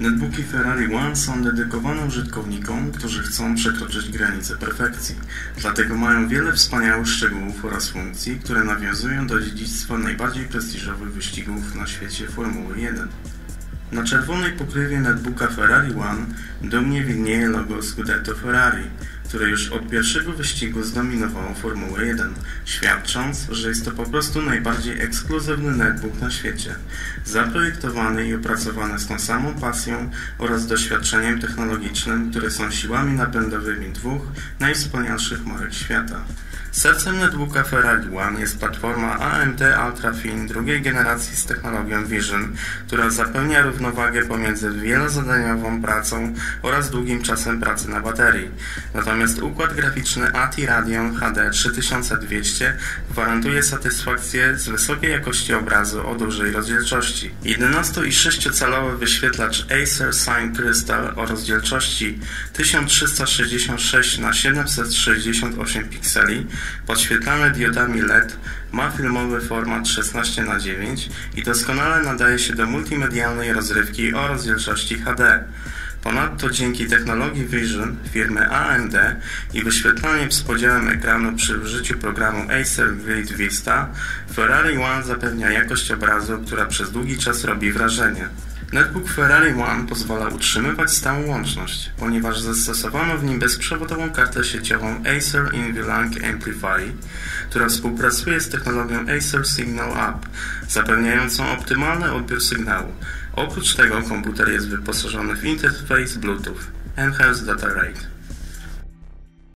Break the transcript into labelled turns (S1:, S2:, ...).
S1: Netbooki Ferrari One są dedykowane użytkownikom, którzy chcą przekroczyć granice perfekcji. Dlatego mają wiele wspaniałych szczegółów oraz funkcji, które nawiązują do dziedzictwa najbardziej prestiżowych wyścigów na świecie Formuły 1. Na czerwonej pokrywie netbooka Ferrari One dumnie widnieje logo Scudetto Ferrari, które już od pierwszego wyścigu zdominowało Formułę 1, świadcząc, że jest to po prostu najbardziej ekskluzywny netbook na świecie, zaprojektowany i opracowany z tą samą pasją oraz doświadczeniem technologicznym, które są siłami napędowymi dwóch najwspanialszych marek świata. Sercem netbooka Ferrari One jest platforma AMD Ultrafin drugiej generacji z technologią Vision, która zapewnia równowagę pomiędzy wielozadaniową pracą oraz długim czasem pracy na baterii. Natomiast układ graficzny ATI Radeon HD 3200 gwarantuje satysfakcję z wysokiej jakości obrazu o dużej rozdzielczości. 11 i 6-calowy wyświetlacz Acer Sign Crystal o rozdzielczości 1366 x 768 pikseli Podświetlany diodami LED, ma filmowy format 16 na 9 i doskonale nadaje się do multimedialnej rozrywki o rozdzielczości HD. Ponadto dzięki technologii Vision firmy AMD i wyświetlaniem z podziałem ekranu przy użyciu programu Acer Grid Vista, Ferrari One zapewnia jakość obrazu, która przez długi czas robi wrażenie. Netbook Ferrari One pozwala utrzymywać stałą łączność, ponieważ zastosowano w nim bezprzewodową kartę sieciową Acer InVLANC Amplify, która współpracuje z technologią Acer Signal Up, zapewniającą optymalny odbiór sygnału. Oprócz tego komputer jest wyposażony w interfejs Bluetooth Enhanced Data Rate.